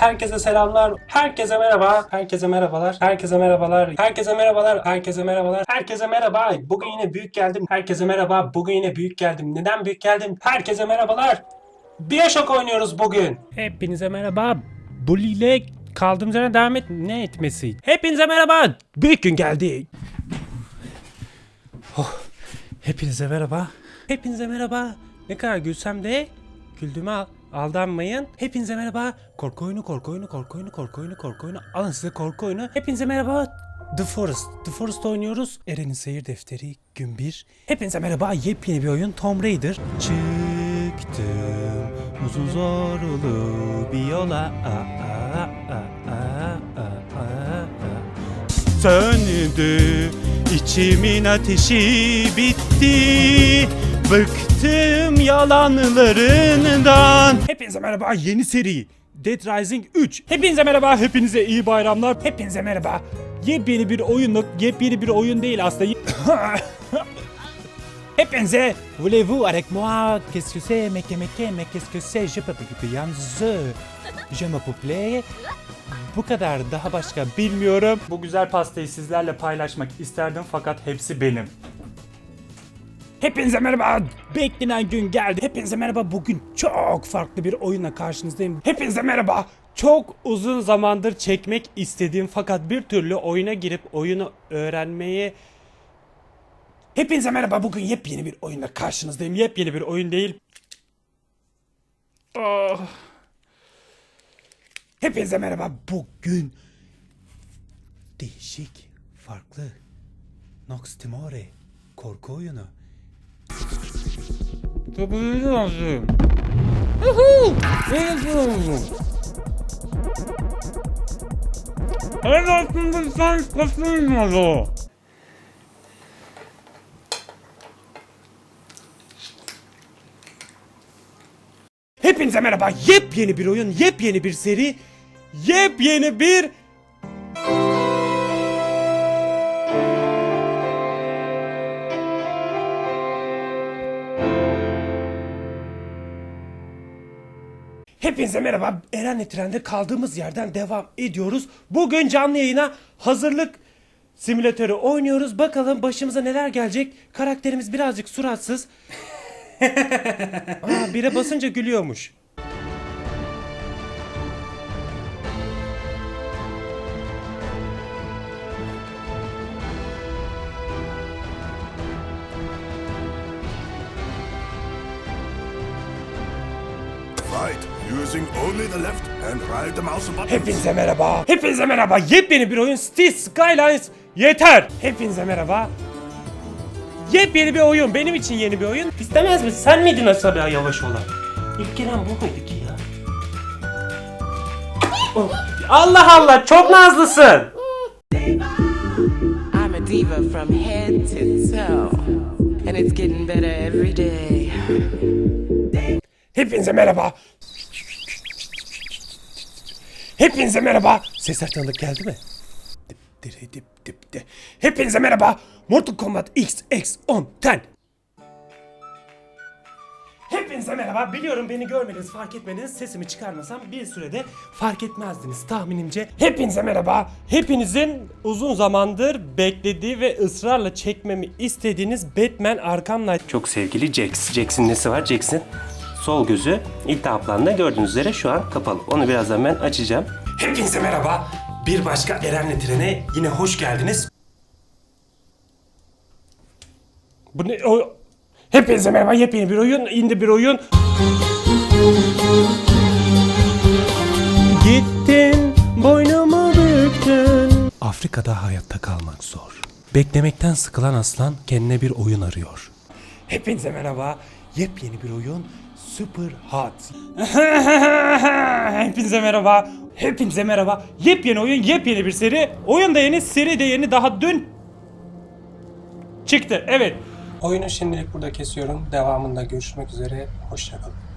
Herkese selamlar. Herkese merhaba. Herkese merhabalar. Herkese merhabalar. Herkese merhabalar. Herkese merhabalar. Herkese merhaba. Bugün yine büyük geldim. Herkese merhaba. Bugün yine büyük geldim. Neden büyük geldim? Herkese merhabalar. Bioshock oynuyoruz bugün. Hepinize merhaba. Bully ile kaldığımız yerden devam et ne etmesi? Hepinize merhaba. Büyük gün geldi. Oh, hepinize merhaba. Hepinize merhaba. Ne kadar gülsem de güldüğüme al- aldanmayın. Hepinize merhaba. Korku oyunu, korku oyunu, korku oyunu, korku oyunu, korku oyunu. Alın size korku oyunu. Hepinize merhaba. The Forest. The Forest oynuyoruz. Eren'in seyir defteri gün 1. Hepinize merhaba. Yepyeni bir oyun Tomb Raider. Çıktım uzun zorlu bir yola. Aa, aa, aa, aa, aa, aa. Söndü içimin ateşi bitti Bıktım yalanlarından. Hepinize merhaba yeni seri Dead Rising 3 Hepinize merhaba hepinize iyi bayramlar. Hepinize merhaba. Yepyeni bir oyunluk yepyeni bir oyun değil aslında. Hepinize Voulez-vous avec moi? Qu'est-ce que c'est? Mais qu'est-ce que c'est? Je peux pas yalnız Je. Me plaît bu kadar daha başka bilmiyorum. Bu güzel pastayı sizlerle paylaşmak isterdim fakat hepsi benim. Hepinize merhaba. Beklenen gün geldi. Hepinize merhaba. Bugün çok farklı bir oyunla karşınızdayım. Hepinize merhaba. Çok uzun zamandır çekmek istediğim fakat bir türlü oyuna girip oyunu öğrenmeyi Hepinize merhaba. Bugün yepyeni bir oyunla karşınızdayım. Yepyeni bir oyun değil. Ah. Hepinize merhaba. Bugün değişik, farklı Nox Timore korku oyunu. Tabii lazım. Evet aslında sen kasılmadı. Hepinize merhaba. Yepyeni bir oyun, yepyeni bir seri, yepyeni bir Hepinize merhaba. Eren'le trende kaldığımız yerden devam ediyoruz. Bugün canlı yayına hazırlık simülatörü oynuyoruz. Bakalım başımıza neler gelecek. Karakterimiz birazcık suratsız. Aa, bire basınca gülüyormuş. Right, using only the left and right the mouse button. Hepinize merhaba. Hepinize merhaba. Yepyeni bir oyun Cities Skylines yeter. Hepinize merhaba. Yepyeni bir oyun. Benim için yeni bir oyun. İstemez misin? Sen miydin aslında yavaş olan? İlk gelen bu muydu ki ya? Oh, Allah Allah çok nazlısın. I'm a diva from head to toe, and it's getting better every day. Hepinize merhaba. Hepinize merhaba. Sesler tanıdık geldi mi? Dip, diri, dip, dip, de. Hepinize merhaba. Mortal Kombat XX10 10. Hepinize merhaba. Biliyorum beni görmediniz, fark etmediniz. Sesimi çıkarmasam bir sürede fark etmezdiniz tahminimce. Hepinize merhaba. Hepinizin uzun zamandır beklediği ve ısrarla çekmemi istediğiniz Batman Arkham Knight. Çok sevgili Jax. Jax'in nesi var? Jax'in sol gözü iltihaplandı. Gördüğünüz üzere şu an kapalı. Onu birazdan ben açacağım. Hepinize merhaba. Bir başka Eren'le Trene yine hoş geldiniz. Bu ne? O... Hepinize merhaba. Yepyeni bir oyun. indi bir oyun. Gittin, boynumu büktün. Afrika'da hayatta kalmak zor. Beklemekten sıkılan aslan kendine bir oyun arıyor. Hepinize merhaba. Yepyeni bir oyun Super Hot. Hepinize merhaba. Hepinize merhaba. Yepyeni oyun, yepyeni bir seri. Oyun da yeni, seri de yeni. Daha dün çıktı. Evet. Oyunu şimdilik burada kesiyorum. Devamında görüşmek üzere. Hoşçakalın.